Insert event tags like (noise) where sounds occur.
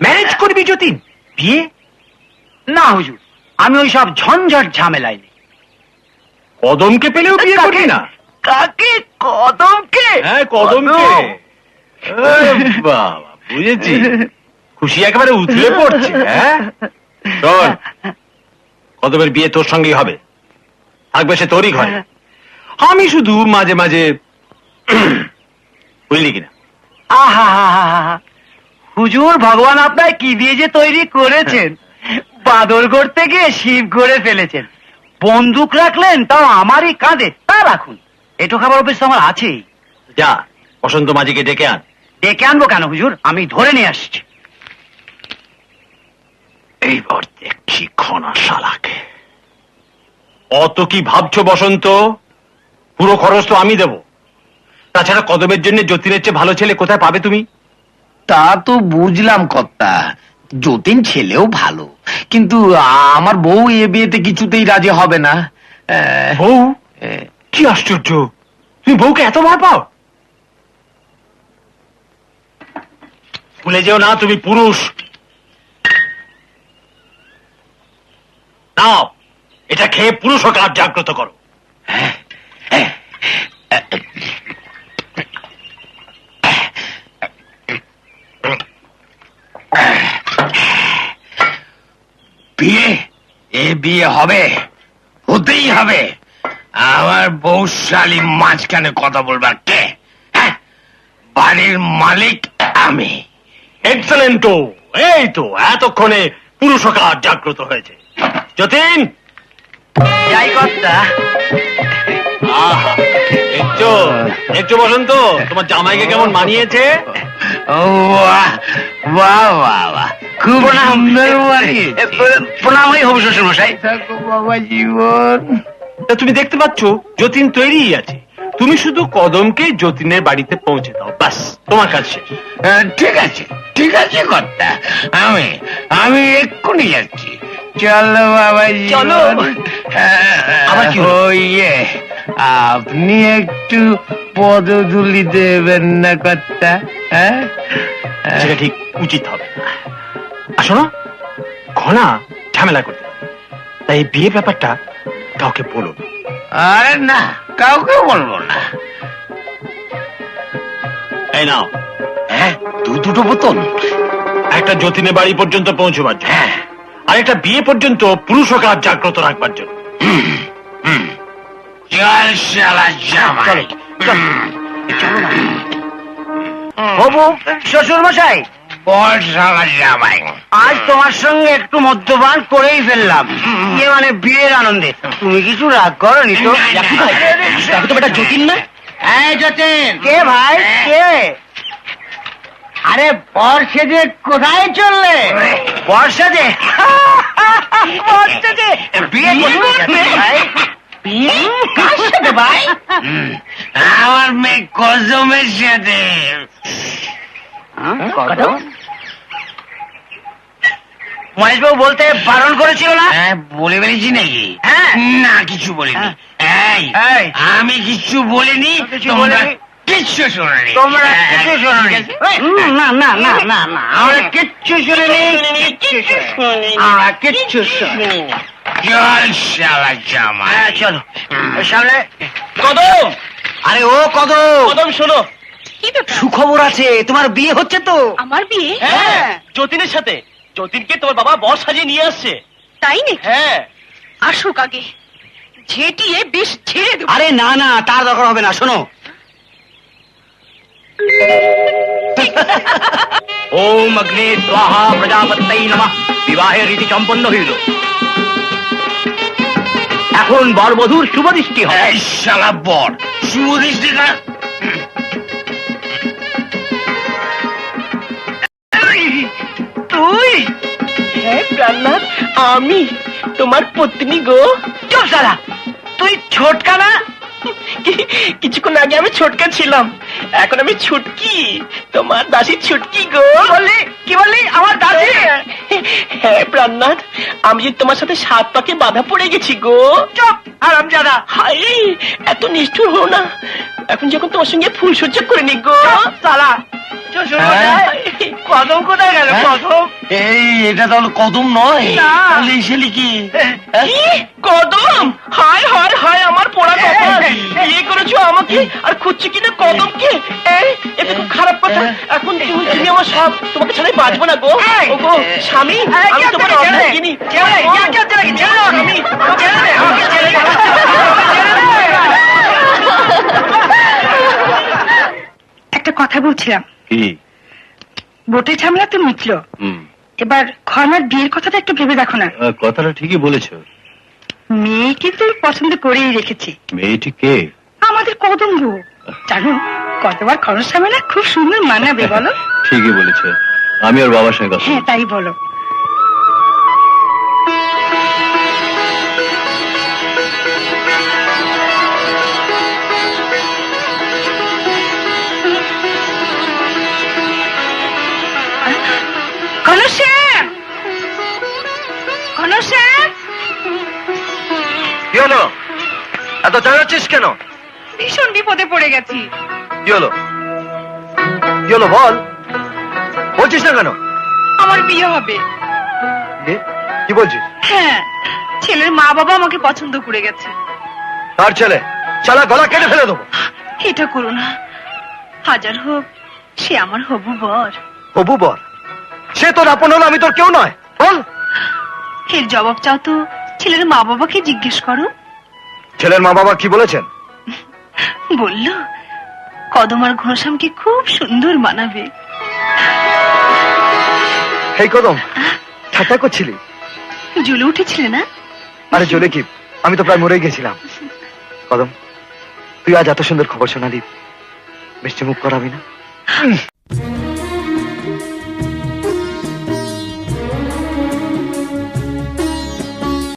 Marriage করবি যতীন। বিয়ে? না হুজুর। আমি ওই সব ঝঞ্ঝট ঝামেলায় নেই। কদমকে পেলেও বিয়ে করবি না। কাকে? কদমকে? হ্যাঁ কদমকে। এ বাবা বুঝেছি। খুশি একেবারে উথলে পড়ছে হ্যাঁ? শোন কদমের বিয়ে তোর সঙ্গেই হবে। থাকবে সে তোরই ঘরে। আমি শুধু মাঝে মাঝে (clears throat) বুঝলি কিনা? আহা হুজুর ভগবান আপনার কি দিয়ে যে তৈরি করেছেন? বাদর করতে গিয়ে শিব করে ফেলেছেন। বন্দুক রাখলেন তাও আমারই কাঁধে। তা রাখুন। এটো খাবার অভ্যেস তো আমার আছেই। যা বসন্ত মাঝিকে ডেকে আন। ডেকে আনব কেন হুজুর? আমি ধরে নিয়ে আসছি। এইবার দেখছি খনা শালাকে অত কি ভাবছ বসন্ত? পুরো খরচ তো আমি দেব। তাছাড়া কদমের জন্য যতীনের চেয়ে ভালো ছেলে কোথায় পাবে তুমি? তা তো বুঝলাম কর্তা। যতীন ছেলেও ভালো। কিন্তু আমার বউ এ বিয়েতে কিছুতেই রাজি হবে না। বউ? কি আশ্চর্য! তুমি বউকে এত ভয় পাও? ভুলে যেও না তুমি পুরুষ। নাও এটা খেয়ে পুরুষ কাজ জাগ্রত করো। বিয়ে? এ বিয়ে হবে? হতেই হবে। আমার বৌশালী মাঝখানে কথা বলবার কে? হ্যাঁ? বাড়ির মালিক আমি। এক্সেলেন্টো এই তো এতক্ষণে পুরুষ কাজ জাগ্রত হয়েছে। যতীন! যাই কর্তা। আহা দেখছ দেখছ বসন্ত তোমার জামাইকে কেমন মানিয়েছে? ও, বাহ বাহ বাহ। সুন্দর প্রণাম হই হবু শ্বশুর মশাই বাবা জীবন। তা তুমি দেখতে পাচ্ছ যতীন তৈরিই আছে। তুমি শুধু কদমকে যতীনের বাড়িতে পৌঁছে দাও বাস তোমার হ্যাঁ, ঠিক আছে ঠিক আছে কর্তা আমি আমি এক্ষুনি যাচ্ছি। চলো বাবা চলো। ইয়ে আপনি একটু পদধুলি দেবেন না কর্তা হ্যাঁ? ঠিক উচিত হবে না আসো ঘনা ঝামেলা করতে। তাই বিয়ে ব্যাপারটা কাউকে বলো আরে না কাউকে বলব না। এই নাও। হ্যাঁ? দু দুটো বোতল। একটা যতীনের বাড়ি পর্যন্ত পৌঁছবার জন্য। হ্যাঁ। আর একটা বিয়ে পর্যন্ত পুরুষ কাজ জাগ্রত রাখবার জন্য। শালা জামাই। শ্বশুর মশাই আজ তোমার সঙ্গে একটু মদ্যপান করেই ফেললাম। ইয়ে মানে বিয়ের আনন্দে। তুমি কিছু রাগ করো নি তো। দেখো তো বেটা যতীন না? এই যতীন। কে ভাই? কে? আরে বর্ষে যে কোথায় চললে? বর্ষা যে? বর্ষা যে? বিয়ে ভাই? ভাই? আমার মেয়ে কসমের সাথে। মহেশবাবু বলতে বারণ করেছিল না? হ্যাঁ বলে ফেলেছি নাকি? হ্যাঁ। না কিছু বলিনি। এই এই। আমি কিছু বলিনি তোমরা কিচ্ছু শোনি তোমরা কিছু শোনোনি। না না না না না আমরা কিচ্ছু শুনিনি কিচ্ছু শুনিনি আমরা কিচ্ছু শুনিনি। চল শালা জামাই। হ্যাঁ চলো। সামনে। কদম! আরে ও কদম! কদম শোনো। কি সুখবর আছে তোমার বিয়ে হচ্ছে তো। আমার বিয়ে? হ্যাঁ। যতীনের সাথে। যতীনকে তোমার বাবা বস সাজিয়ে নিয়ে আসছে। তাই নাকি? হ্যাঁ। আসুক আগে। ঝেঁটিয়ে বেশ ছেড়ে দেবো। আরে না না তার দরকার হবে না শোনো। ওম অগ্নে স্বাহা প্রজাপত্যই নমঃ। বিবাহের রীতি সম্পন্ন হইল। এখন বর বধুর শুভ দৃষ্টি হয়। এই শালা বর সুদৃষ্টি না প্রাণনাথ আমি তোমার পত্নী গো। চুপ সালা তুই ছোটকা না? কি- কিছুক্ষণ আগে আমি ছোটকা ছিলাম এখন আমি ছুটকি তোমার দাসী ছুটকি গো। বললি? কি বললি? আমার দাসী? হ্যাঁ প্রাণনাথ আমি যে তোমার সাথে সাত পাকে বাধা পড়ে গেছি গো। চুপ আরাম জাদা হাই এত নিষ্ঠুর হো না। এখন যখন তোমার সঙ্গে ফুল সজ্জা করে নি গো। সালা। হ্যাঁ। কদম কোথায় গেল? হ্যাঁ? কদম? এই এটা তাহলে কদম নয়। তাহলে কি? হ্যাঁ? কদম? হায় হায় হায় আমার পোড়া কপাল। বিয়ে করেছ আমাকে? আর খুঁজছি কিনা কদমকে এই এটা খুব খারাপ কথা। এখন তুমি তুমি আমার সব তোমাকে ছাড়াই বাঁচবো না গো। গো স্বামী আমি তোমার কে কে দে। ছেড়ে দে। একটা কথা বলছিলাম। কি? বোটের ঝামেলা তো মিটল। এবার খরমার বিয়ের কথাটা একটু ভেবে দেখো না। কথাটা ঠিকই বলেছ। মেয়ে কিন্তু আমি পছন্দ করেই রেখেছি। মেয়েটি কে? আমাদের কদম্ব। জানো কতবার খরচ ঝামেলা খুব সুন্দর মানাবে বলো। (laughs) ঠিকই বলেছ। আমি ওর বাবার সঙ্গে হ্যাঁ তাই বলো। এত চালাচ্ছিস কেন? ভীষণ বিপদে পড়ে গেছি। কি হলো? কি হলো বল? বলছিস না কেন? আমার বিয়ে হবে। কি? বলছিস? হ্যাঁ ছেলের মা বাবা আমাকে পছন্দ করে গেছে। তার ছেলে? চালা গলা কেটে ফেলে দেবো। এটা করো না। হাজার হোক সে আমার হবু বর। হবু বর? সে তোর আপন হলো আমি তোর কেউ নয়। বল। এর জবাব চাও তো ছেলের মা বাবাকে জিজ্ঞেস করো। ছেলের মা বাবা কি বলেছেন? বলল কদম আর ঘনশ্যামকে খুব সুন্দর মানাবে। হেই কদম ঠাট্টা করছিলি? জ্বলে উঠেছিলে না? আরে জলে কি? আমি তো প্রায় মরে গেছিলাম। কদম তুই আজ এত সুন্দর খবর শোনালি মিষ্টি মুখ করাবি না।